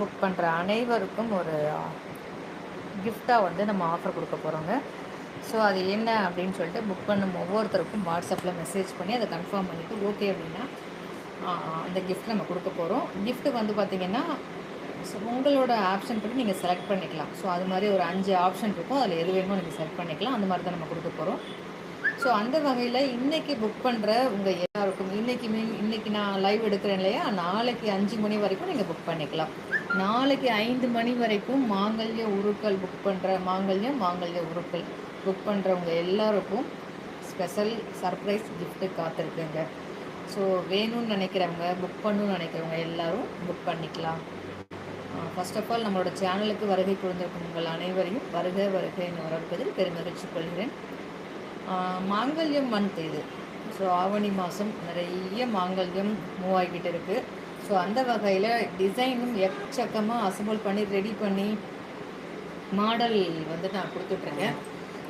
Book பண்ணுற அனைவருக்கும் ஒரு கிஃப்டாக வந்து நம்ம ஆஃபர் கொடுக்க போகிறோங்க ஸோ அது என்ன அப்படின்னு சொல்லிட்டு புக் பண்ணும் ஒவ்வொருத்தருக்கும் வாட்ஸ்அப்பில் மெசேஜ் பண்ணி அதை கன்ஃபார்ம் பண்ணிவிட்டு ஓகே அப்படின்னா அந்த கிஃப்ட் நம்ம கொடுக்க போகிறோம் கிஃப்ட்டு வந்து பார்த்திங்கன்னா ஸோ உங்களோட ஆப்ஷன் படி நீங்கள் செலக்ட் பண்ணிக்கலாம். ஸோ அது மாதிரி ஒரு அஞ்சு ஆப்ஷன் இருக்கும். அதில் எது வேணுமோ நீங்கள் செலக்ட் பண்ணிக்கலாம். அந்த மாதிரி தான் நம்ம கொடுக்க போகிறோம் ஸோ அந்த வகையில் இன்றைக்கி புக் பண்ணுற உங்கள் இன்றைக்கி மீன் இன்றைக்கி நான் லைவ் எடுக்கிறேன் இல்லையா? நாளைக்கு அஞ்சு மணி வரைக்கும் நீங்கள் புக் பண்ணிக்கலாம். நாளைக்கு ஐந்து மணி வரைக்கும் மாங்கல்ய உருக்கள் புக் பண்ணுற மாங்கல்யம் மாங்கல்ய உருக்கள் புக் பண்ணுறவங்க எல்லாருக்கும் ஸ்பெஷல் சர்ப்ரைஸ் கிஃப்ட்டு காத்திருக்குங்க. ஸோ வேணும்னு நினைக்கிறவங்க புக் பண்ணணும்னு நினைக்கிறவங்க எல்லோரும் புக் பண்ணிக்கலாம். ஃபர்ஸ்ட் ஆஃப் ஆல் நம்மளோட சேனலுக்கு வருகை புரிந்திருக்கும் உங்கள் அனைவரையும் வருக வருகை என்று வரப்பதில் பெருமகிழ்ச்சி கொள்கிறேன். மாங்கல்யம் மந்த் இது ஸோ ஆவணி மாதம் நிறைய மாங்கல்யம் மூவ் ஆகிக்கிட்டு இருக்குது ஸோ அந்த வகையில் டிசைனும் எக்கச்சக்கமாக அசம்பிள் பண்ணி ரெடி பண்ணி மாடல் வந்து நான் கொடுத்துட்ருக்கேன்.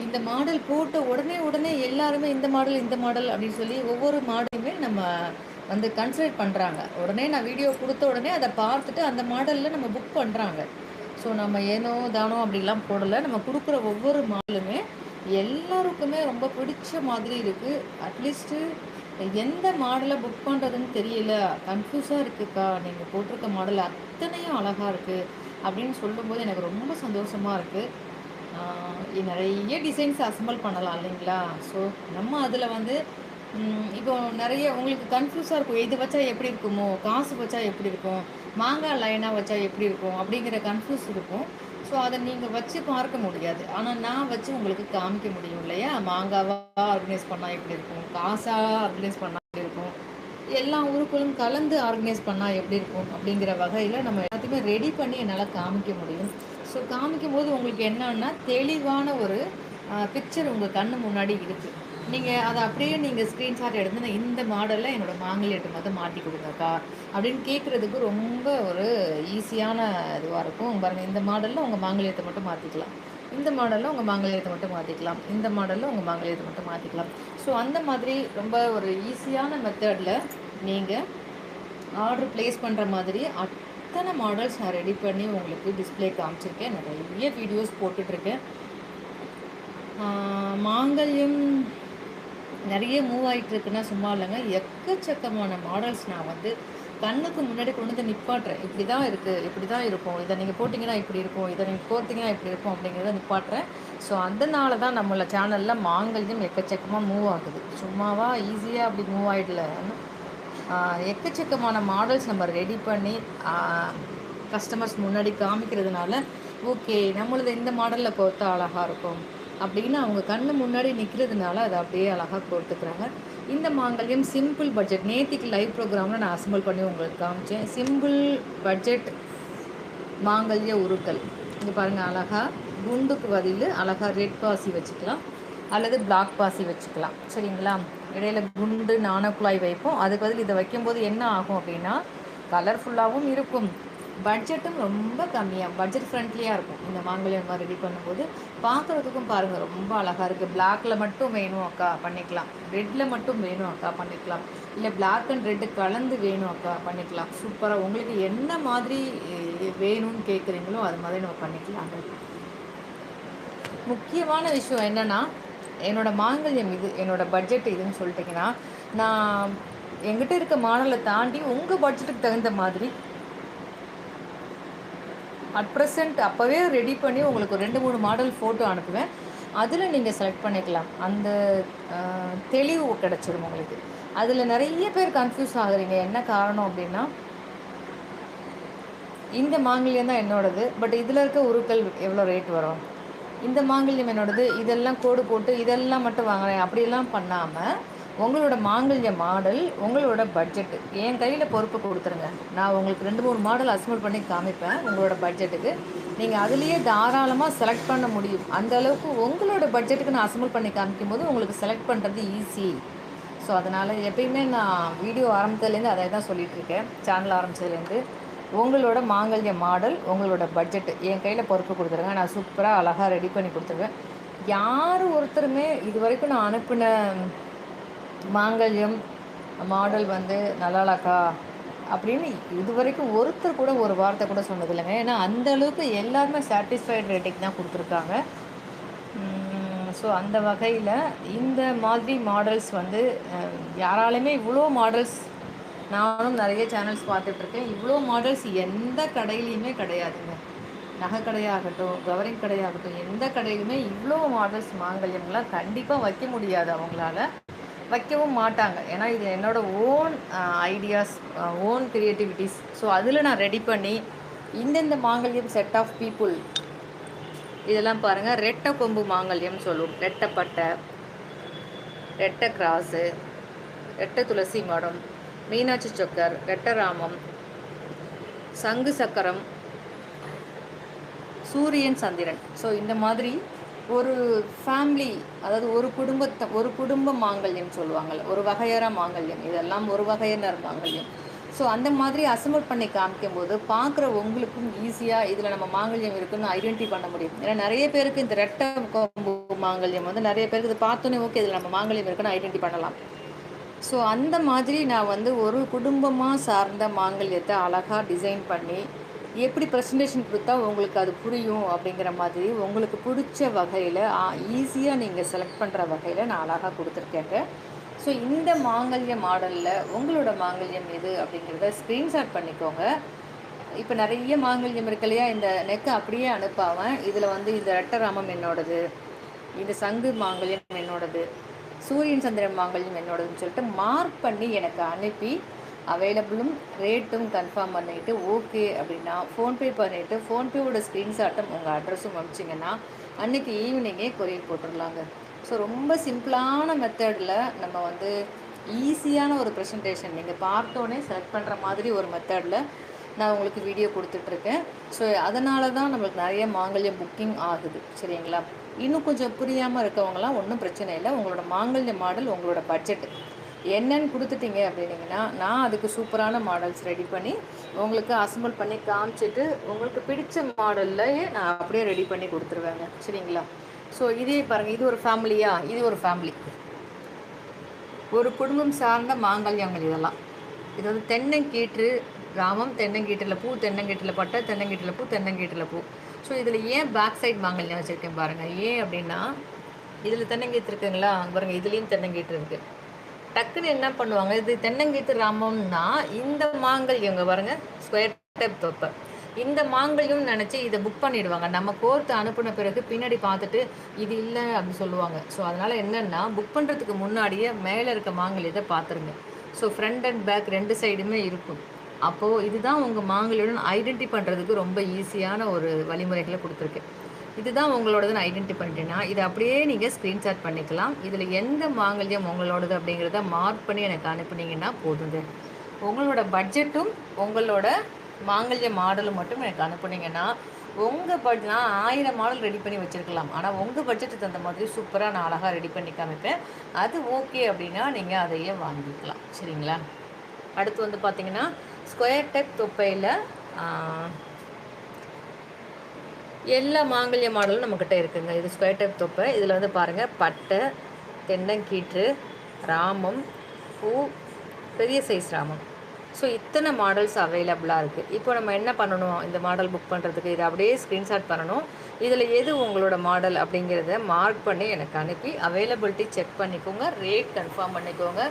இந்த மாடல் போட்ட உடனே உடனே எல்லாருமே இந்த மாடல் இந்த மாடல் அப்படின்னு சொல்லி ஒவ்வொரு மாடலுமே நம்ம வந்து கன்சிடர் பண்ணுறாங்க உடனே நான் வீடியோ கொடுத்த உடனே அதை பார்த்துட்டு அந்த மாடலில் நம்ம புக் பண்ணுறாங்க ஸோ நம்ம ஏனோ தானோ அப்படிலாம் போடலை. நம்ம கொடுக்குற ஒவ்வொரு மாடலுமே எல்லாருக்குமே ரொம்ப பிடிச்ச மாதிரி இருக்குது அட்லீஸ்ட்டு எந்த மாடலை புக் பண்ணுறதுன்னு தெரியல. கன்ஃபியூஸாக இருக்குக்கா. நீங்கள் போட்டிருக்க மாடல் அத்தனையும் அழகாக இருக்குது அப்படின்னு சொல்லும்போது எனக்கு ரொம்ப சந்தோஷமாக இருக்குது நிறைய டிசைன்ஸ் அசம்பிள் பண்ணலாம் இல்லைங்களா? ஸோ நம்ம அதில் வந்து இப்போ நிறைய உங்களுக்கு கன்ஃபியூஸாக இருக்கும். இது வச்சா எப்படி இருக்குமோ? காசு வச்சா எப்படி இருக்கும்? மாங்காய் லைனாக வச்சா எப்படி இருக்கும்? அப்படிங்கிற கன்ஃபியூஸ் இருக்கும். ஸோ அதை நீங்கள் வச்சு பார்க்க முடியாது. ஆனால் நான் வச்சு உங்களுக்கு காமிக்க முடியும் இல்லையா? மாங்காவாக ஆர்கனைஸ் பண்ணால் எப்படி இருக்கும்? காசாக ஆர்கனைஸ் பண்ணால் எப்படி இருக்கும்? எல்லா ஊருக்களும் கலந்து ஆர்கனைஸ் பண்ணால் எப்படி இருக்கும்? அப்படிங்கிற வகையில் நம்ம எல்லாத்தையுமே ரெடி பண்ணி என்னால் காமிக்க முடியும். ஸோ காமிக்கும் போது உங்களுக்கு என்னன்னா தெளிவான ஒரு பிக்சர் உங்கள் கண்ணு முன்னாடி இருக்குது நீங்கள் அதை அப்படியே நீங்கள் ஸ்க்ரீன்ஷாட் எடுத்து நான் இந்த மாடலில் என்னோடய மாங்கல்யத்தை மட்டும் மாட்டி கொடுங்கக்கா அப்படின்னு கேட்குறதுக்கு ரொம்ப ஒரு ஈஸியான இதுவாக இருக்கும். பாருங்கள் இந்த மாடலில் உங்கள் மாங்கல்யத்தை மட்டும் மாற்றிக்கலாம் இந்த மாடலில் உங்கள் மாங்கல்யத்தை மட்டும் மாற்றிக்கலாம் இந்த மாடலில் உங்கள் மாங்கல்யத்தை மட்டும் மாற்றிக்கலாம் ஸோ அந்த மாதிரி ரொம்ப ஒரு ஈஸியான மெத்தடில் நீங்கள் ஆர்டர் ப்ளேஸ் பண்ணுற மாதிரி அத்தனை மாடல்ஸ் நான் ரெடி பண்ணி உங்களுக்கு டிஸ்பிளே காமிச்சிருக்கேன். நிறைய வீடியோஸ் போட்டுட்ருக்கேன் மாங்கல்யம் நிறைய மூவ் ஆகிட்டு இருக்குன்னா சும்மா இல்லைங்க. எக்கச்சக்கமான மாடல்ஸ் நான் வந்து கண்ணுக்கு முன்னாடி கொண்டு வந்து நிப்பாட்டுறேன். இப்படி தான் இருக்குது இப்படி தான் இருக்கும். இதை நீங்கள் போட்டிங்கன்னா இப்படி இருக்கும். இதை நீங்கள் கோர்த்திங்கன்னா இப்படி இருக்கும் அப்படிங்கிறத நிப்பாட்டுறேன். ஸோ அதனால தான் நம்மளை சேனலில் மாங்கல்யம் எக்கச்சக்கமாக மூவ் ஆகுது. சும்மாவா ஈஸியாக அப்படி மூவ் ஆகிடல எக்கச்சக்கமான மாடல்ஸ் நம்ம ரெடி பண்ணி கஸ்டமர்ஸ் முன்னாடி காமிக்கிறதுனால ஓகே நம்மளது இந்த மாடலில் கோர்த்தா அழகாக இருக்கும். அப்படின்னு அவங்க கண்ணு முன்னாடி நிற்கிறதுனால அதை அப்படியே அழகாக கொடுத்துக்கிறாங்க இந்த மாங்கல்யம் சிம்பிள் பட்ஜெட் நேத்திக்கு லைவ் ப்ரோக்ராமில் நான் அசம்பிள் பண்ணி உங்களுக்கு காமிச்சேன். சிம்பிள் பட்ஜெட் மாங்கல்ய உருக்கள். இங்கே பாருங்கள் அழகாக குண்டுக்கு பதில் அழகாக ரெட் பாசி வச்சுக்கலாம். அல்லது பிளாக் பாசி வச்சுக்கலாம். சரிங்களா? இடையில குண்டு நாணக்குழாய் வைப்போம். அதுக்கு பதில் இதை வைக்கும்போது என்ன ஆகும் அப்படின்னா கலர்ஃபுல்லாகவும் இருக்கும். பட்ஜெட்டும் ரொம்ப கம்மியாக பட்ஜெட் ஃப்ரெண்ட்லியாக இருக்கும். இந்த மாங்கல்யம் மாதிரி ரெடி பண்ணும்போது பார்க்குறதுக்கும் பாருங்கள் ரொம்ப அழகாக இருக்குது பிளாக்ல மட்டும் வேணும் அக்கா பண்ணிக்கலாம். ரெட்டில் மட்டும் வேணும் அக்கா பண்ணிக்கலாம். இல்லை பிளாக் அண்ட் ரெட்டு கலந்து வேணும் அக்கா பண்ணிக்கலாம். சூப்பராக உங்களுக்கு என்ன மாதிரி வேணும்னு கேட்குறீங்களோ அது மாதிரி நம்ம பண்ணிக்கலாம். முக்கியமான விஷயம் என்னென்னா என்னோடய மாங்கல்யம் இது என்னோடய பட்ஜெட் இதுன்னு சொல்லிட்டிங்கன்னா நான் எங்கிட்ட இருக்க மாடலை தாண்டி உங்கள் பட்ஜெட்டுக்கு தகுந்த மாதிரி அட் ப்ரெசென்ட் அப்போவே ரெடி பண்ணி உங்களுக்கு ரெண்டு மூணு மாடல் ஃபோட்டோ அனுப்புவேன். அதில் நீங்கள் செலக்ட் பண்ணிக்கலாம். அந்த தெளிவு கிடச்சிடும் உங்களுக்கு. அதில் நிறைய பேர் கன்ஃபியூஸ் ஆகுறீங்க. என்ன காரணம் அப்படின்னா இந்த மாங்கல்யம் தான் என்னோடது. பட் இதில் இருக்க உருக்கள் எவ்வளோ ரேட் வரும்? இந்த மாங்கல்யம் என்னோடது. இதெல்லாம் கோடு போட்டு இதெல்லாம் மட்டும் வாங்குறேன். அப்படியெல்லாம் பண்ணாமல் உங்களோட மாங்கல்ய மாடல் உங்களோட பட்ஜெட்டு என் கையில் பொறுப்பு கொடுத்துருங்க. நான் உங்களுக்கு ரெண்டு மூணு மாடல் அசம்பிள் பண்ணி காமிப்பேன் உங்களோட பட்ஜெட்டுக்கு நீங்கள் அதுலேயே தாராளமாக செலக்ட் பண்ண முடியும். அந்த அளவுக்கு உங்களோட பட்ஜெட்டுக்கு நான் அசம்பிள் பண்ணி காமிக்கும் போது உங்களுக்கு செலக்ட் பண்ணுறது ஈஸி ஸோ அதனால் எப்பயுமே நான் வீடியோ ஆரம்பித்ததுலேருந்து அதை தான் சொல்லிகிட்ருக்கேன் சேனல் ஆரம்பித்ததுலேருந்து உங்களோட மாங்கல்ய மாடல் உங்களோட பட்ஜெட்டு என் கையில் பொறுப்பு கொடுத்துருங்க. நான் சூப்பராக அழகாக ரெடி பண்ணி கொடுத்துருவேன். யார் ஒருத்தருமே இது வரைக்கும் நான் அனுப்பின மாங்கல்யம் மாடல் வந்து நல்லாலக்கா அப்படின்னு இது வரைக்கும் ஒருத்தர் கூட ஒரு வார்த்தை கூட சொன்னது இல்லைங்க ஏன்னா அந்த அளவுக்கு எல்லாருமே சாட்டிஸ்ஃபைட் ரேட்டிங் தான் கொடுத்துருக்காங்க. ஸோ அந்த வகையில் இந்த மாதிரி மாடல்ஸ் வந்து யாராலுமே இவ்வளோ மாடல்ஸ் நானும் நிறைய சேனல்ஸ் பார்த்துட்ருக்கேன். இவ்வளோ மாடல்ஸ் எந்த கடையிலையுமே கிடையாதுங்க. நகை கடையாகட்டும் கவரிங் கடையாகட்டும் எந்த கடையிலுமே இவ்வளோ மாடல்ஸ் மாங்கல்யம்லாம் கண்டிப்பாக வைக்க முடியாது அவங்களால. வைக்கவும் மாட்டாங்க. ஏன்னா இது என்னோடய own ideas own creativities so அதில் நான் ரெடி பண்ணி இந்தந்த மாங்கல்யம் செட் ஆஃப் பீப்புள் இதெல்லாம் பாருங்கள் ரெட்டை கொம்பு மாங்கல்யம் சொல்லுவோம். ரெட்டைப்பட்டை ரெட்டை கிராஸு ரெட்டை துளசி மடம் மீனாட்சி சொக்கர் ரெட்டராமம் சங்கு சக்கரம் சூரியன் சந்திரன். ஸோ இந்த மாதிரி ஒரு ஃபேமிலி அதாவது ஒரு குடும்பத்தை ஒரு குடும்ப மாங்கல்யம் சொல்லுவாங்கள்ல ஒரு வகையற மாங்கல்யம். இதெல்லாம் ஒரு வகையினர் மாங்கல்யம். ஸோ அந்த மாதிரி அசம்பிள் பண்ணி காமிக்கும் போது பார்க்குற உங்களுக்கும் ஈஸியாக இதில் நம்ம மாங்கல்யம் இருக்குன்னு ஐடென்டி பண்ண முடியும். ஏன்னா நிறைய பேருக்கு இந்த ரெட்டை கொம்பு மாங்கல்யம் வந்து நிறைய பேருக்கு இது பார்த்தோன்னே ஓகே இதில் நம்ம மாங்கல்யம் இருக்குன்னு ஐடென்டி பண்ணலாம். ஸோ அந்த மாதிரி நான் வந்து ஒரு குடும்பமாக சார்ந்த மாங்கல்யத்தை அழகாக டிசைன் பண்ணி எப்படி ப்ரெசன்டேஷன் கொடுத்தா உங்களுக்கு அது புரியும் அப்படிங்கிற மாதிரி உங்களுக்கு பிடிச்ச வகையில் ஈஸியாக நீங்கள் செலக்ட் பண்ணுற வகையில் நான் அழகாக கொடுத்துருக்கேங்க. ஸோ இந்த மாங்கல்ய மாடலில் உங்களோட மாங்கல்யம் எது அப்படிங்கிறத ஸ்க்ரீன்ஷாட் பண்ணிக்கோங்க. இப்போ நிறைய மாங்கல்யம் இருக்கு இல்லையா? இந்த நெக்கை அப்படியே அனுப்பாவன் இதில் வந்து இந்த ரெட்டராமம் என்னோடது இந்த சங்கு மாங்கல்யம் என்னோடது சூரியன் சந்திரன் மாங்கல்யம் என்னோடதுன்னு சொல்லிட்டு மார்க் பண்ணி எனக்கு அனுப்பி அவைலபிளும் ரேட்டும் கன்ஃபார்ம் பண்ணிவிட்டு ஓகே அப்படின்னா ஃபோன்பே பண்ணிவிட்டு ஃபோன்பேவோட ஸ்க்ரீன்ஷாட்டும் உங்கள் அட்ரஸும் அனுப்பிச்சிங்கன்னா அன்றைக்கி ஈவினிங்கே கொரியர் போட்டுடலாங்க. ஸோ ரொம்ப சிம்பிளான மெத்தடில் நம்ம வந்து ஈஸியான ஒரு ப்ரெசன்டேஷன் நீங்கள் பார்த்தோன்னே செலக்ட் பண்ணுற மாதிரி ஒரு மெத்தடில் நான் உங்களுக்கு வீடியோ கொடுத்துட்ருக்கேன். ஸோ அதனால தான் நம்மளுக்கு நிறைய மாங்கல்யம் புக்கிங் ஆகுது சரிங்களா? இன்னும் கொஞ்சம் புரியாமல் இருக்கவங்களாம் ஒன்றும் பிரச்சனை இல்லை. உங்களோட மாங்கல்ய மாடல் உங்களோட பட்ஜெட் என்னன்னு கொடுத்துட்டீங்க அப்படின்னீங்கன்னா நான் அதுக்கு சூப்பரான மாடல்ஸ் ரெடி பண்ணி உங்களுக்கு அசம்பிள் பண்ணி காமிச்சிட்டு உங்களுக்கு பிடிச்ச மாடல்லையே நான் அப்படியே ரெடி பண்ணி கொடுத்துருவேங்க. சரிங்களா? ஸோ இதே பாருங்கள் இது ஒரு ஃபேமிலியா இது ஒரு ஃபேமிலி ஒரு குடும்பம் சார்ந்த மாங்கல்யங்கள் இதெல்லாம். இது வந்து தென்னங்கீற்று ராமம் தென்னங்கீட்டில் பூ தென்னங்கீட்டில் பட்டை தென்னங்கீட்டில் பூ தென்னங்கீட்டில் பூ. ஸோ இதில் ஏன் பேக் சைட் மாங்கல்யம் வச்சுருக்கேன் பாருங்கள் ஏன் அப்படின்னா இதில் தென்னங்கீற்று இருக்குங்களா? பாருங்கள் இதுலேயும் தென்னங்கீற்று இருக்குது டக்குன்னு என்ன பண்ணுவாங்க? இது தென்னங்கீத்து ராமம்னா இந்த மாங்கல் இங்கே பாருங்க ஸ்கொயர் டைப் தொப்பை. இந்த மாங்கல்யம் நினச்சி இதை புக் பண்ணிடுவாங்க. நம்ம கோர்த்து அனுப்பின பிறகு பின்னாடி பார்த்துட்டு இது இல்லை அப்படின்னு சொல்லுவாங்க. ஸோ அதனால் என்னென்னா புக் பண்ணுறதுக்கு முன்னாடியே மேலே இருக்க மாங்கல்யத்தை பார்த்துருங்க. ஸோ ஃப்ரண்ட் அண்ட் பேக் ரெண்டு சைடுமே இருக்கும். அப்போது இதுதான் உங்கள் மாங்கல்யுடன் ஐடென்டி பண்ணுறதுக்கு ரொம்ப ஈஸியான ஒரு வழிமுறைகளை கொடுத்துருக்கேன் இதுதான் உங்களோடதுன்னு ஐடென்டி பண்ணிட்டேன்னா இதை அப்படியே நீங்கள் ஸ்க்ரீன்ஷாட் பண்ணிக்கலாம். இதில் எந்த மாங்கல்யம் உங்களோடது அப்படிங்கிறத மார்க் பண்ணி எனக்கு அனுப்புனீங்கன்னா போதுங்க. உங்களோட பட்ஜெட்டும் உங்களோட மாங்கல்ய மாடலும் மட்டும் எனக்கு அனுப்புனீங்கன்னா உங்கள் பட் நான் ஆயிரம் மாடல் ரெடி பண்ணி வச்சுருக்கலாம். ஆனால் உங்கள் பட்ஜெட்டுக்கு தகுந்த மாதிரி சூப்பராக நான் அழகாக ரெடி பண்ணி காமிப்பேன். அது ஓகே அப்படின்னா நீங்கள் அதையே வாங்கிக்கலாம். சரிங்களா? அடுத்து வந்து பார்த்தீங்கன்னா ஸ்கொயர் டைப் தொப்பையில் எல்லா மாங்கல்ய மாடலும் நம்மக்கிட்ட இருக்குங்க. இது ஸ்கொயர் டைப் தொப்பை. இதில் வந்து பாருங்கள் பட்டை தென்னங்கீற்று ராமம் பூ பெரிய சைஸ் ராமம். ஸோ இத்தனை மாடல்ஸ் அவைலபிளாக இருக்குது இப்போ நம்ம என்ன பண்ணணும்? இந்த மாடல் புக் பண்ணுறதுக்கு இதை அப்படியே ஸ்க்ரீன்ஷாட் பண்ணணும். இதில் எது உங்களோட மாடல் அப்படிங்கிறத மார்க் பண்ணி எனக்கு அனுப்பி அவைலபிலிட்டி செக் பண்ணிக்கோங்க. ரேட் கன்ஃபார்ம் பண்ணிக்கோங்க.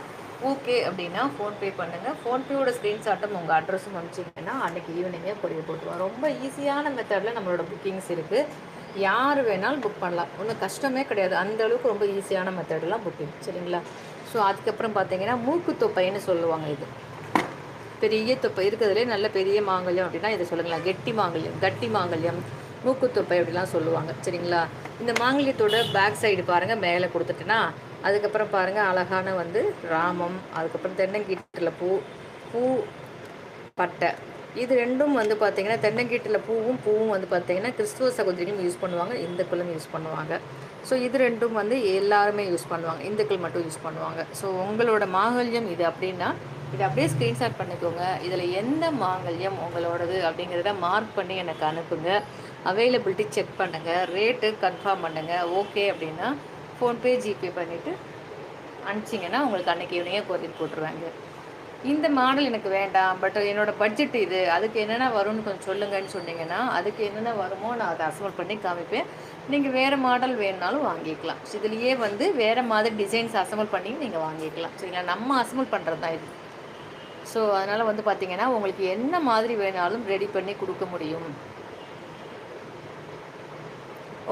ஓகே அப்படின்னா ஃபோன்பே பண்ணுங்கள் ஃபோன்பேயோட ஸ்க்ரீன்ஷாட்டும் உங்கள் அட்ரஸும் அனுப்பிச்சிங்கன்னா அன்றைக்கி ஈவினிங்கே கொரியர் போட்டுருவோம் ரொம்ப ஈஸியான மெத்தடில் நம்மளோட புக்கிங்ஸ் இருக்குது யார் வேணாலும் புக் பண்ணலாம். ஒன்றும் கஷ்டமே கிடையாது. அந்த அளவுக்கு ரொம்ப ஈஸியான மெத்தடெலாம் புக்கிங் சரிங்களா? ஸோ அதுக்கப்புறம் பார்த்தீங்கன்னா மூக்கு தொப்பைன்னு சொல்லுவாங்க இது. பெரிய தொப்பை. இருக்கிறதுலே நல்ல பெரிய மாங்கல்யம் அப்படின்னா இதை சொல்லுங்களா கெட்டி மாங்கல்யம் கட்டி மாங்கல்யம் மூக்குத்தொப்பை அப்படிலாம் சொல்லுவாங்க சரிங்களா? இந்த மாங்கல்யத்தோட பேக் சைடு பாருங்கள் மேலே கொடுத்துட்டேன்னா அதுக்கப்புறம் பாருங்கள் அழகான வந்து ராமம் அதுக்கப்புறம் தென்னங்கீட்டில் பூ பூ பட்டை. இது ரெண்டும் வந்து பார்த்திங்கன்னா தென்னங்கீட்டில் பூவும் பூவும் வந்து பார்த்தீங்கன்னா கிறிஸ்துவ சகோதரிகளும் யூஸ் பண்ணுவாங்க இந்துக்களும் யூஸ் பண்ணுவாங்க. ஸோ இது ரெண்டும் வந்து எல்லாருமே யூஸ் பண்ணுவாங்க இந்துக்கள் மட்டும் யூஸ் பண்ணுவாங்க. ஸோ உங்களோட மாங்கல்யம் இது அப்படின்னா இதை அப்படியே ஸ்க்ரீன்ஷாட் பண்ணிக்கோங்க. இதில் எந்த மாங்கல்யம் உங்களோடது அப்படிங்கிறத மார்க் பண்ணி எனக்கு அனுப்புங்க. அவைலபிலிட்டி செக் பண்ணுங்கள் ரேட்டு கன்ஃபார்ம் பண்ணுங்கள் ஓகே அப்படின்னா ஃபோன்பே ஜிபே பண்ணிவிட்டு அனுப்பிச்சிங்கன்னா உங்களுக்கு அன்றைக்கி ஈவினிங்கே கொரியர் போட்டுருவாங்க. இந்த மாடல் எனக்கு வேண்டாம் பட் என்னோடய பட்ஜெட் இது அதுக்கு என்னென்ன வரும்னு கொஞ்சம் சொல்லுங்கன்னு சொன்னீங்கன்னா அதுக்கு என்னென்ன வருமோ நான் அதை அசம்பல் பண்ணி காமிப்பேன். நீங்கள் வேறு மாடல் வேணுனாலும் வாங்கிக்கலாம். ஸோ இதுலேயே வந்து வேறு மாதிரி டிசைன்ஸ் அசம்பல் பண்ணி நீங்கள் வாங்கிக்கலாம். சரிங்களா? நம்ம அசம்பல் பண்ணுறது தான் இது. ஸோ அதனால் வந்து பார்த்தீங்கன்னா உங்களுக்கு என்ன மாதிரி வேணாலும் ரெடி பண்ணி கொடுக்க முடியும்.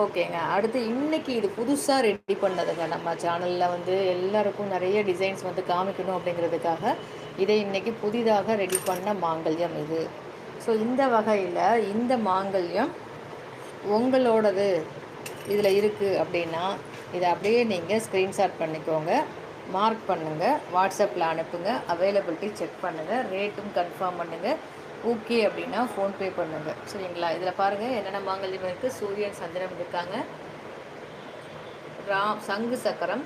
ஓகேங்க. அடுத்து இன்னைக்கு இது புதுசாக ரெடி பண்ணதுங்க. நம்ம சேனலில் வந்து எல்லாருக்கும் நிறைய டிசைன்ஸ் வந்து காமிக்கணும் அப்படிங்கிறதுக்காக இதை இன்றைக்கி புதிதாக ரெடி பண்ண மாங்கல்யம் இது. ஸோ இந்த வகையில் இந்த மாங்கல்யம் உங்களோடது இதில் இருக்குது அப்படின்னா இதை அப்படியே நீங்கள் ஸ்க்ரீன்ஷாட் பண்ணிக்கோங்க. மார்க் பண்ணுங்கள் வாட்ஸ்அப்பில் அனுப்புங்க. அவைலபிலிட்டி செக் பண்ணுங்கள் ரேட்டும் கன்ஃபார்ம் பண்ணுங்கள் ஓகே அப்படின்னா ஃபோன்பே பண்ணுங்கள் சரிங்களா? இதில் பாருங்கள் என்னென்ன மாங்கல்யம் இருக்குது சூரியன் சந்திரன் இருக்காங்க. ராம் சங்கு சக்கரம்.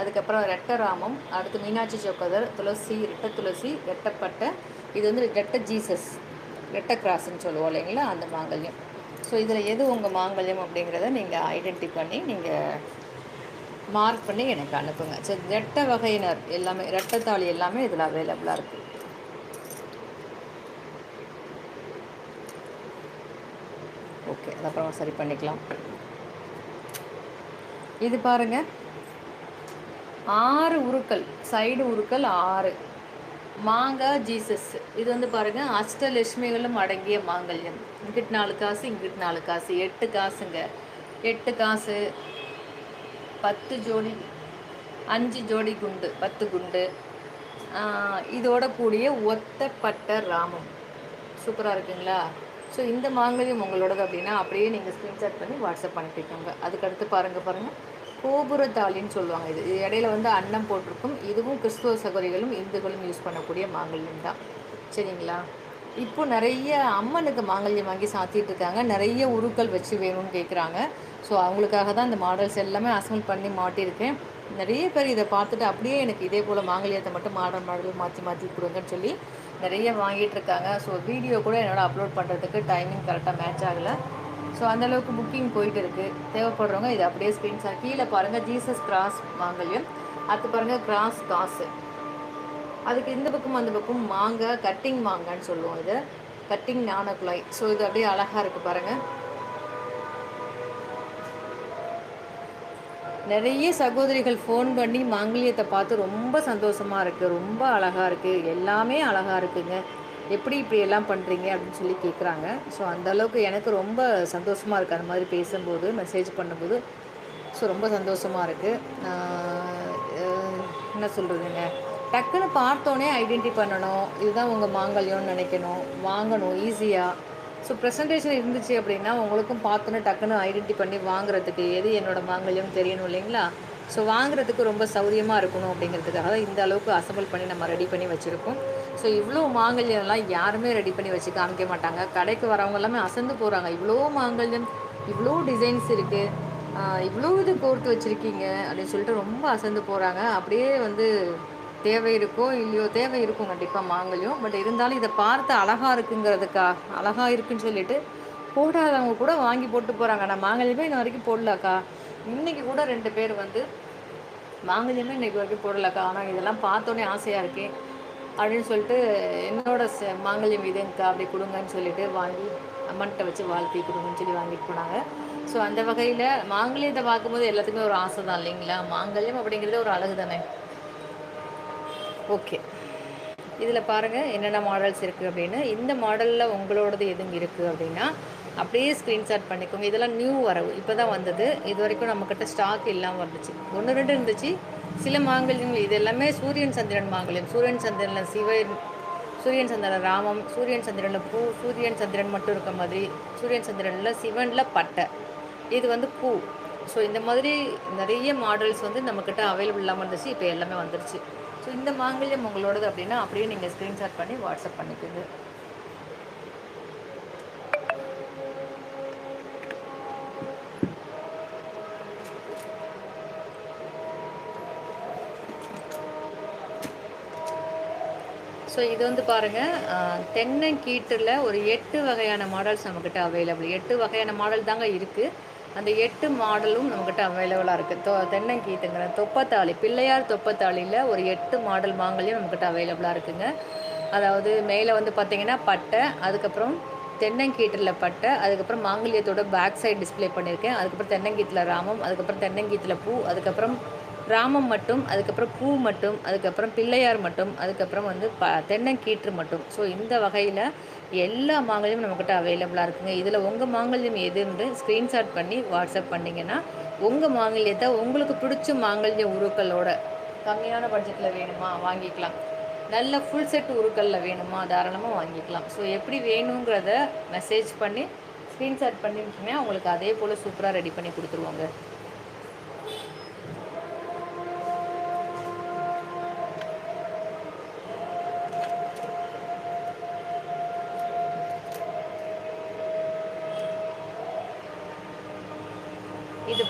அதுக்கப்புறம் ரெட்டராமம் அடுத்து மீனாட்சி சோக்கதர் துளசி ரெட்ட துளசி ரெட்டப்பட்டை இது வந்து ரெட்ட ஜீசஸ் ரெட்ட கிராஸ்ன்னு சொல்லுவோம் இல்லைங்களா? அந்த மாங்கல்யம். ஸோ இதில் எது உங்கள் மாங்கல்யம் அப்படிங்கிறத நீங்கள் ஐடென்டி பண்ணி நீங்கள் மார்க் பண்ணி எனக்கு அனுப்புங்க. சரி ரெட்ட வகையினர் எல்லாமே ரெட்டத்தாளி எல்லாமே இதில் அவைலபிளாக இருக்குது ஓகே அது அப்புறம் சரி பண்ணிக்கலாம். இது பாருங்க. ஆறு உருக்கள் சைடு உருக்கள் ஆறு. மாங்காய் ஜீசஸ். இது வந்து பாருங்க அஷ்டலட்சுமிகளும் அடங்கிய மாங்கல்யம். இங்கிட்டு நாலு காசு இங்கிட்டு நாலு காசு. எட்டு காசுங்க. எட்டு காசு பத்து ஜோடி அஞ்சு ஜோடி குண்டு பத்து குண்டு. ஆஹ் இதோட கூடிய ஒத்தப்பட்ட ராமம். சூப்பராக இருக்குங்களா? ஸோ இந்த மாங்கல்யம் உங்களோடது அப்படின்னா அப்படியே நீங்கள் ஸ்க்ரீன்ஷாட் பண்ணி வாட்ஸ்அப் அனுப்பிக்கோங்க அதுக்கடுத்து பாருங்கள் பாருங்கள் கோபுரத்தாளின்னு சொல்லுவாங்க இது. இது இடையில வந்து அன்னம் போட்டிருக்கும். இதுவும் கிறிஸ்துவ சகோதரிகளும் இந்துக்களும் யூஸ் பண்ணக்கூடிய மாங்கல்யம் தான். சரிங்களா? இப்போ நிறைய அம்மனுக்கு மாங்கல்யம் வாங்கி சாத்திட்டு இருக்காங்க. நிறைய உருக்கள் வச்சு வேணும்னு கேட்குறாங்க ஸோ அவங்களுக்காக தான் இந்த மாடல்ஸ் எல்லாமே அசம்பிள் பண்ணி மாட்டியிருக்கேன். நிறைய பேர் இதை பார்த்துட்டு அப்படியே எனக்கு இதே போல் மாங்கல்யத்தை மட்டும் மாடல் மாடல் மாற்றி மாற்றி கொடுங்கன்னு சொல்லி நிறைய வாங்கிட்டுருக்காங்க. ஸோ வீடியோ கூட என்னோட அப்லோட் பண்ணுறதுக்கு டைமிங் கரெக்டாக மேட்ச் ஆகலை. ஸோ அந்தளவுக்கு புக்கிங் போயிட்டு இருக்குது தேவைப்படுறவங்க இதை அப்படியே ஸ்க்ரீன்ஷாட் கீழே பாருங்கள் ஜீசஸ் கிராஸ் மாங்கல்யம். அது பாருங்கள் கிராஸ் காசு. அதுக்கு இந்த பக்கம் அந்த பக்கம் மாங்காய் கட்டிங் மாங்கான்னு சொல்லுவோம் இது. கட்டிங் நாணக்குழாய். ஸோ இது அப்படியே அழகாக இருக்குது பாருங்கள் நிறைய சகோதரிகள் ஃபோன் பண்ணி மாங்கல்யத்தை பார்த்து ரொம்ப சந்தோஷமாக இருக்குது ரொம்ப அழகாக இருக்குது எல்லாமே அழகாக இருக்குங்க. எப்படி இப்படி எல்லாம் பண்ணுறீங்க அப்படின்னு சொல்லி கேட்குறாங்க ஸோ அந்தளவுக்கு எனக்கு ரொம்ப சந்தோஷமாக இருக்குது அந்த மாதிரி பேசும்போது மெசேஜ் பண்ணும்போது ஸோ ரொம்ப சந்தோஷமாக இருக்குது என்ன சொல்கிறதுங்க டக்குன்னு பார்த்தோன்னே ஐடென்டி பண்ணணும். இதுதான் உங்கள் மாங்கல்யம்னு நினைக்கணும். வாங்கணும் ஈஸியாக ஸோ ப்ரெசன்டேஷன் இருந்துச்சு அப்படின்னா உங்களுக்கும் பார்த்தோன்னே டக்குன்னு ஐடென்டி பண்ணி வாங்குறதுக்கு எது என்னோட மாங்கல்யம் தெரியணும் இல்லைங்களா? ஸோ வாங்குறதுக்கு ரொம்ப சௌரியமாக இருக்கணும் அப்படிங்கிறதுக்காக தான் இந்த அளவுக்கு அசம்பிள் பண்ணி நம்ம ரெடி பண்ணி வச்சுருக்கோம். ஸோ இவ்வளோ மாங்கல்யம்லாம் யாருமே ரெடி பண்ணி வச்சு காமிக்க மாட்டாங்க. கடைக்கு வரவங்க எல்லாமே அசந்து போகிறாங்க இவ்வளோ மாங்கல்யம் இவ்வளோ டிசைன்ஸ் இருக்குது இவ்வளோ இது கோர்த்து வச்சுருக்கீங்க அப்படின்னு சொல்லிட்டு ரொம்ப அசந்து போகிறாங்க அப்படியே வந்து தேவை இருக்கோ இல்லையோ தேவை இருக்கும் கண்டிப்பாக மாங்கல்யம். பட் இருந்தாலும் இதை பார்த்து அழகாக இருக்குங்கிறதுக்கா அழகாக இருக்குன்னு சொல்லிட்டு போடாதவங்க கூட வாங்கி போட்டு போகிறாங்க நான் மாங்கல்யமே இன்ன வரைக்கும் போடலக்கா. இன்றைக்கி கூட ரெண்டு பேர் வந்து மாங்கல்யமே இன்னைக்கு வரைக்கும் போடலக்கா. ஆனால் இதெல்லாம் பார்த்தோன்னே ஆசையாக இருக்கேன் அப்படின்னு சொல்லிட்டு என்னோட ச மாங்கல்யம் இதுங்கக்கா அப்படி கொடுங்கன்னு சொல்லிட்டு வாங்கி அம்மன்கிட்ட வச்சு வாழ்த்தி கொடுங்கன்னு சொல்லி வாங்கிட்டு போனாங்க. ஸோ அந்த வகையில் மாங்கல்யத்தை பார்க்கும்போது எல்லாத்துக்குமே ஒரு ஆசை தான் இல்லைங்களா? மாங்கல்யம் அப்படிங்கிறது ஒரு அழகு தானே ஓகே. இதில் பாருங்கள் என்னென்ன மாடல்ஸ் இருக்குது அப்படின்னு. இந்த மாடலில் உங்களோடது எதுவும் இருக்குது அப்படின்னா அப்படியே ஸ்க்ரீன்ஷாட் பண்ணிக்கோங்க. இதெல்லாம் நியூ வரவு. இப்போ தான் வந்தது. இது வரைக்கும் நம்மக்கிட்ட ஸ்டாக் இல்லாமல் வந்துச்சு. ஒன்று ரெண்டு இருந்துச்சு. சில மாங்கல்யங்கள் இது எல்லாமே சூரியன் சந்திரன் மாங்கல்யம். சூரியன் சந்திரனில் சிவன் சூரியன் சந்திரன் ராமம் சூரியன் சந்திரனில் பூ சூரியன் சந்திரன் மட்டும் இருக்க மாதிரி சூரியன் சந்திரனில் சிவனில் பட்டை. இது வந்து பூ. ஸோ இந்த மாதிரி நிறைய மாடல்ஸ் வந்து நம்மக்கிட்ட அவைலபிள் இல்லாமல் இருந்துச்சு. இப்போ எல்லாமே வந்துருச்சு. ஸோ இந்த மாங்கல்யம் உங்களோடது அப்படின்னா அப்படியே நீங்கள் ஸ்க்ரீன்ஷாட் பண்ணி வாட்ஸ்அப் பண்ணிக்கோங்க. ஸோ இது வந்து பாருங்கள் தென்னங்கீட்டில் ஒரு எட்டு வகையான மாடல்ஸ் நம்மக்கிட்ட அவைலபிள் எட்டு வகையான மாடல் தாங்க இருக்குது அந்த எட்டு மாடலும் நம்மக்கிட்ட அவைலபிளாக இருக்குது தொ தென்னங்கீத்துங்கிற தொப்பத்தாளி பிள்ளையார் தொப்பத்தாளியில் ஒரு எட்டு மாடல் மாங்கல்யம் நம்மக்கிட்ட அவைலபிளாக இருக்குங்க. அதாவது மேலே வந்து பார்த்திங்கன்னா பட்டை அதுக்கப்புறம் தென்னங்கீட்டில் பட்டை அதுக்கப்புறம் மாங்கல்யத்தோட பேக் சைடு டிஸ்பிளே பண்ணியிருக்கேன் அதுக்கப்புறம் தென்னங்கீத்தில் ராமம் அதுக்கப்புறம் தென்னங்கீத்தில் பூ அதுக்கப்புறம் ராமம் மட்டும் அதுக்கப்புறம் பூ மட்டும் அதுக்கப்புறம் பிள்ளையார் மட்டும் அதுக்கப்புறம் வந்து ப தென்னங்கீற்று மட்டும். ஸோ இந்த வகையில் எல்லா மாங்கல்யமும் நம்மக்கிட்ட அவைலபிளாக இருக்குங்க. இதில் உங்கள் மாங்கல்யம் எதுன்னு ஸ்க்ரீன்ஷாட் பண்ணி வாட்ஸ்அப் பண்ணிங்கன்னா உங்கள் மாங்கல்யத்தை உங்களுக்கு பிடிச்ச மாங்கல்ய உருக்களோட கம்மியான பட்ஜெட்டில் வேணுமா? வாங்கிக்கலாம். நல்ல ஃபுல் செட் உருக்களில் வேணுமா? தாராளமாக வாங்கிக்கலாம். ஸோ எப்படி வேணுங்கிறத மெசேஜ் பண்ணி ஸ்க்ரீன்ஷாட் பண்ணிட்டுமே உங்களுக்கு அதே போல் சூப்பராக ரெடி பண்ணி கொடுத்துருவாங்க.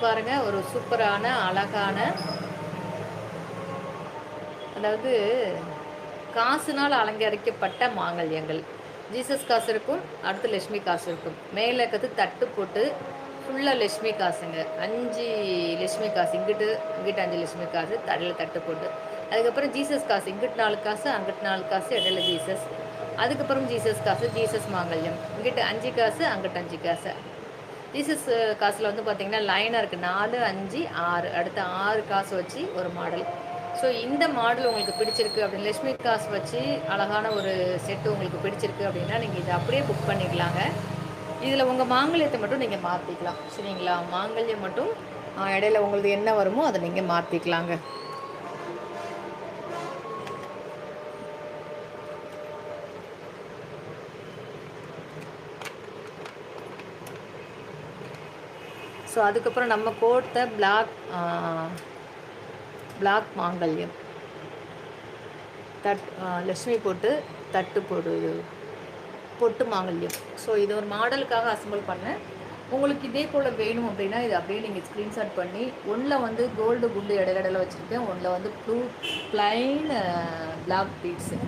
இது பாருங்க ஒரு சூப்பரான அழகான அதாவது காசுனால் அலங்கரிக்கப்பட்ட மாங்கல்யங்கள். ஜீசஸ் காசு இருக்கும் அடுத்து லட்சுமி காசு இருக்கும். மேலே இருக்கிறது தட்டு போட்டு ஃபுல்லாக லட்சுமி காசுங்க. அஞ்சு லட்சுமி காசு இங்கிட்டு இங்கிட்டு அஞ்சு லட்சுமி காசு தடையில் தட்டு போட்டு. அதுக்கப்புறம் ஜீசஸ் காசு இங்கிட்டு நாலு காசு அங்கிட்டு நாலு காசு இடையில ஜீசஸ். அதுக்கப்புறம் ஜீசஸ் காசு ஜீசஸ் மாங்கல்யம். இங்கிட்டு அஞ்சு காசு அங்கிட்டு அஞ்சு காசு. பீசஸ் uh, காசில் வந்து பார்த்திங்கன்னா லைனாக இருக்குது நாலு அஞ்சு ஆறு. அடுத்த ஆறு காசு வச்சு ஒரு மாடல் ஸோ இந்த மாடல் உங்களுக்கு பிடிச்சிருக்கு அப்படின்னு லட்சுமி காசு வச்சு அழகான ஒரு செட்டு உங்களுக்கு பிடிச்சிருக்கு அப்படின்னா நீங்கள் இதை அப்படியே புக் பண்ணிக்கலாங்க. இதில் உங்கள் மாங்கல்யத்தை மட்டும் நீங்கள் மாற்றிக்கலாம் சரிங்களா? மாங்கல்யம் மட்டும் இடையில உங்களுக்கு என்ன வருமோ அதை நீங்கள் மாற்றிக்கலாங்க ஸோ அதுக்கப்புறம் நம்ம கோர்த்த பிளாக் பிளாக் மாங்கல்யம். தட் லக்ஷ்மி போட்டு தட்டு போடு பொட்டு மாங்கல்யம். ஸோ இது ஒரு மாடலுக்காக அசம்பிள் பண்ணேன். உங்களுக்கு இதே போல் வேணும் அப்படின்னா இது அப்படியே நீங்கள் ஸ்க்ரீன்ஷாட் பண்ணி ஒன்றில் வந்து கோல்டு குண்டு இடையில வச்சுருக்கேன். ஒன்றில் வந்து blue plain black beads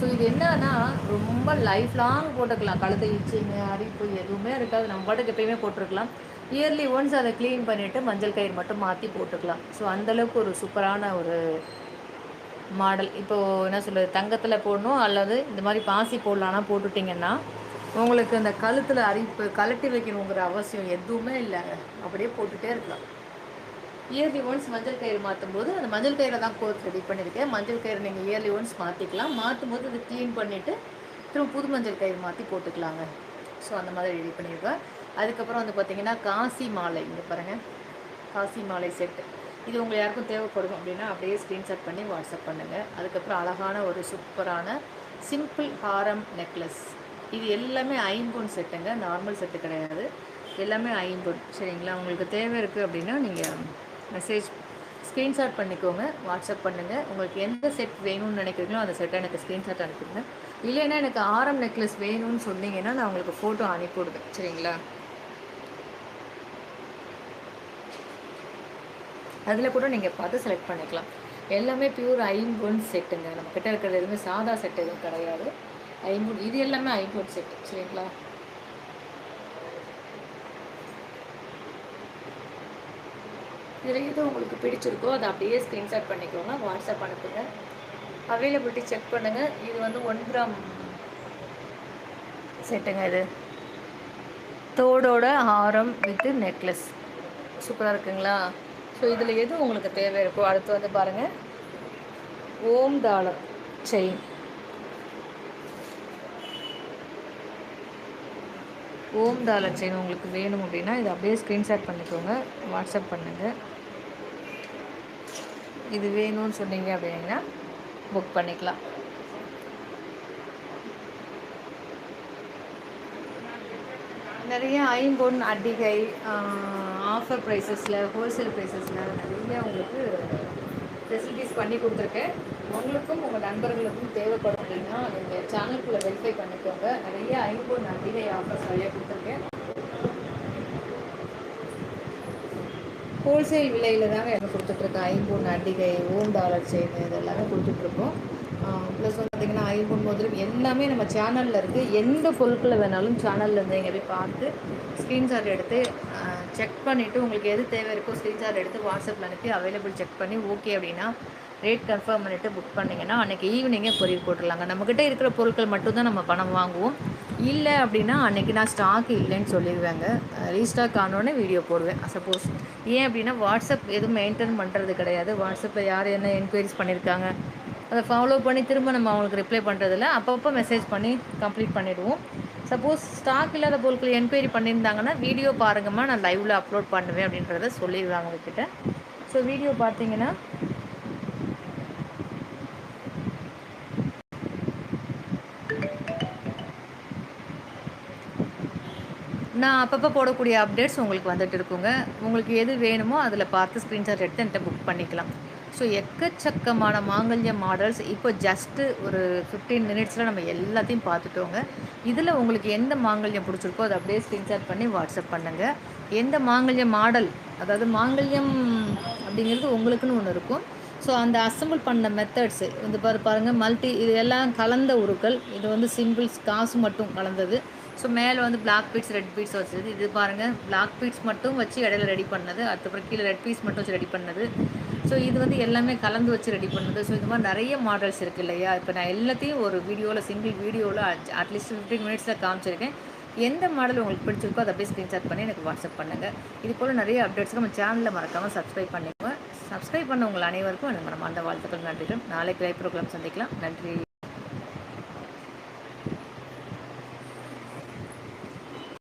so இது என்னன்னா ரொம்ப லைஃப் லாங் போட்டுக்கலாம். கழுத்தை இச்சிங்க அரிப்பு எதுவுமே இருக்காது. நம்ம பாட்டுக்கு எப்பயுமே போட்டிருக்கலாம். இயர்லி ஒன்ஸ் அதை க்ளீன் பண்ணிவிட்டு மஞ்சள் கயிறு மட்டும் மாற்றி போட்டுக்கலாம். ஸோ அந்தளவுக்கு ஒரு சூப்பரான ஒரு மாடல். இப்போது என்ன சொல்கிறது தங்கத்தில் போடணும் அல்லது இந்த மாதிரி பாசி போடலான்னா போட்டுட்டிங்கன்னா உங்களுக்கு அந்த கழுத்தில் அரிப்பு கலட்டி வைக்கணுங்கிற அவசியம் எதுவுமே இல்லைங்க அப்படியே போட்டுகிட்டே இருக்கலாம். இயர்லி ஒன்ஸ் மஞ்சள் கயிறு மாற்றும் போது அந்த மஞ்சள் கயிறை தான் கோர்ஸ் ரெடி பண்ணியிருக்கேன். மஞ்சள் கயிறு நீங்கள் இயர்லி ஒன்ஸ் மாற்றிக்கலாம் மாற்றும் போது அதை க்ளீன் பண்ணிவிட்டு திரும்ப புது மஞ்சள் கயிறு மாற்றி போட்டுக்கலாங்க. ஸோ அந்த மாதிரி ரெடி பண்ணியிருக்கேன் அதுக்கப்புறம் வந்து பார்த்திங்கன்னா காசி மாலை. இங்கே பாருங்கள் காசி மாலை செட்டு இது உங்கள் யாருக்கும் தேவைப்படும் அப்படின்னா அப்படியே ஸ்க்ரீன்ஷாட் பண்ணி வாட்ஸ்அப் பண்ணுங்கள் அதுக்கப்புறம் அழகான ஒரு சூப்பரான சிம்பிள் ஹாரம் நெக்லஸ் இது எல்லாமே ஐம்பொன் செட்டுங்க நார்மல் செட்டு கிடையாது. எல்லாமே ஐம்பொன். சரிங்களா? உங்களுக்கு தேவை இருக்குது அப்படின்னா நீங்கள் மெசேஜ் ஸ்க்ரீன்ஷாட் பண்ணிக்கோங்க. வாட்ஸ்அப் பண்ணுங்கள் உங்களுக்கு எந்த செட் வேணும்னு நினைக்கிறீங்களோ அந்த செட்டை எனக்கு ஸ்க்ரீன்ஷாட் அனுப்பிடுங்க. இல்லைன்னா எனக்கு ஆரம் நெக்லஸ் வேணும்னு சொன்னீங்கன்னா நான் உங்களுக்கு ஃபோட்டோ அனுப்பிவிடுவேன். சரிங்களா? அதில் கூட நீங்கள் பார்த்து செலக்ட் பண்ணிக்கலாம். எல்லாமே பியூர் ஐம்பொன் செட்டுங்க நம்ம இருக்கிறது எதுவுமே சாதா செட் எதுவும் கிடையாது. ஐம்பொன் இது எல்லாமே ஐம்பொன் செட்டு சரிங்களா? இதில் எது உங்களுக்கு பிடிச்சிருக்கோ அதை அப்படியே ஸ்க்ரீன்ஷாட் பண்ணிக்கோங்க. வாட்ஸ்அப் அனுப்புங்க. அவைலபிலிட்டி செக் பண்ணுங்கள் இது வந்து ஒன் கிராம் செட்டுங்க இது. தோடோட ஆரம் வித்து நெக்லஸ் சூப்பராக இருக்குங்களா? ஸோ இதில் எது உங்களுக்கு தேவை இருக்கோ அடுத்து வந்து பாருங்கள் ஓம் தாளம் செயின். ஓம் தாள செயின் உங்களுக்கு வேணும் அப்படின்னா இதை அப்படியே ஸ்க்ரீன்ஷாட் பண்ணிக்கோங்க. வாட்ஸ்அப் பண்ணுங்கள் இது வேணும்னு சொன்னீங்க அப்படின்னா புக் பண்ணிக்கலாம். நிறைய ஐம்பொன் அடிகை ஆஃபர் ப்ரைஸஸில் ஹோல்சேல் ப்ரைஸஸில் நிறைய உங்களுக்கு ஃபெசிலிட்டிஸ் பண்ணி கொடுத்துருக்கேன். உங்களுக்கும் உங்கள் நண்பர்களுக்கும் தேவைப்படும் அப்படின்னா எங்கள் சேனலுக்குள்ளே வெரிஃபை பண்ணிக்கோங்க. நிறைய ஐம்பது நம்பிக்கை ஆஃபர்ஸ் நிறைய கொடுத்துருக்கேன். ஹோல்சேல் விலையில் தாங்க எனக்கு கொடுத்துட்ருக்கேன் ஐம்பொன் அடிகை ஓம் டாலர் செயின் இது எல்லாமே கொடுத்துட்ருக்கோம் ப்ளஸ் வந்து பார்த்திங்கன்னா ஐம்பொன் மோதிரம் எல்லாமே நம்ம சேனலில் இருக்குது எந்த பொருட்களை வேணாலும் சேனலில் இருந்து இங்கே போய் பார்த்து ஸ்க்ரீன்ஷாட் எடுத்து செக் பண்ணிவிட்டு உங்களுக்கு எது தேவை இருக்கோ ஸ்க்ரீன்ஷாட் எடுத்து வாட்ஸ்அப்பில் அனுப்பி அவைலபிள் செக் பண்ணி ஓகே அப்படின்னா ரேட் கன்ஃபார்ம் பண்ணிவிட்டு புக் பண்ணிங்கன்னா அன்றைக்கி ஈவினிங்கே கொரியர் போட்டுடலாங்க. நம்மக்கிட்ட இருக்கிற பொருட்கள் மட்டும்தான் நம்ம பணம் வாங்குவோம். இல்லை அப்படின்னா அன்றைக்கி நான் ஸ்டாக் இல்லைன்னு சொல்லிடுவேங்க. ரீஸ்டாக் ஆனோடனே வீடியோ போடுவேன். சப்போஸ் ஏன் அப்படின்னா வாட்ஸ்அப் எதுவும் மெயின்டைன் பண்ணுறது கிடையாது. வாட்ஸ்அப்பில் யார் என்ன என்கொயரிஸ் பண்ணியிருக்காங்க அதை ஃபாலோ பண்ணி திரும்ப நம்ம அவங்களுக்கு ரிப்ளை பண்ணுறதில்ல அப்பப்போ மெசேஜ் பண்ணி கம்ப்ளீட் பண்ணிவிடுவோம் சப்போஸ் ஸ்டாக் இல்லாத பொருட்கள் என்கொயரி பண்ணியிருந்தாங்கன்னா வீடியோ பாருங்கம்மா நான் லைவில் அப்லோட் பண்ணுவேன் அப்படின்றத சொல்லிடுவாங்க அவங்கக்கிட்ட ஸோ வீடியோ பார்த்தீங்கன்னா நான் அப்பப்போ போடக்கூடிய அப்டேட்ஸ் உங்களுக்கு வந்துட்டு இருக்குங்க. உங்களுக்கு எது வேணுமோ அதில் பார்த்து ஸ்க்ரீன்ஷாட் எடுத்து என்கிட்ட புக் பண்ணிக்கலாம். ஸோ எக்கச்சக்கமான மாங்கல்ய மாடல்ஸ். இப்போ ஜஸ்ட்டு ஒரு ஃபிஃப்டீன் மினிட்ஸில் நம்ம எல்லாத்தையும் பார்த்துட்டோங்க. இதில் உங்களுக்கு எந்த மாங்கல்யம் பிடிச்சிருக்கோ அதை அப்படியே ஸ்க்ரீன்ஷாட் பண்ணி வாட்ஸ்அப் பண்ணுங்கள் எந்த மாங்கல்ய மாடல் அதாவது மாங்கல்யம் அப்படிங்கிறது உங்களுக்குன்னு ஒன்று இருக்கும். ஸோ அந்த அசம்பிள் பண்ண மெத்தட்ஸு இது பாரு பாருங்கள் மல்டி இது எல்லாம் கலந்த உருக்கள். இது வந்து சிம்பிள்ஸ் காசு மட்டும் கலந்தது. ஸோ மேலே வந்து பிளாக் பீட்ஸ் ரெட் பீட்ஸ் வச்சது. இது பாருங்கள் பிளாக் பீட்ஸ் மட்டும் வச்சு இடையில ரெடி பண்ணது. அதுக்கப்புறம் கீழே ரெட் பீஸ் மட்டும் வச்சு ரெடி பண்ணது. ஸோ இது வந்து எல்லாமே கலந்து வச்சு ரெடி பண்ணுறது ஸோ இது மாதிரி நிறைய மாடல்ஸ் இருக்குது இல்லையா? இப்போ நான் எல்லாத்தையும் ஒரு வீடியோவில் சிங்கிள் வீடியோவில் அட்லீஸ்ட் ஃபிஃப்டீன் மினிட்ஸில் காமிச்சிருக்கேன். எந்த மாடல் உங்களுக்கு பிடிச்சிருக்கோ அதை அப்படியே ஸ்க்ரீன்ஷாட் பண்ணி எனக்கு வாட்ஸ்அப் பண்ணுங்கள் இது போல் நிறைய அப்டேட்ஸ்க்கு நம்ம சேனலில் மறக்காமல் சப்ஸ்கிரைப் பண்ணிக்கோங்க. சப்ஸ்கிரைப் பண்ண உங்கள் அனைவருக்கும் எனக்கு மனமார்ந்த வாழ்த்துக்கள் நன்றிகள். நாளைக்கு லைவ் ப்ரோக்ராம் சந்திக்கலாம். நன்றி.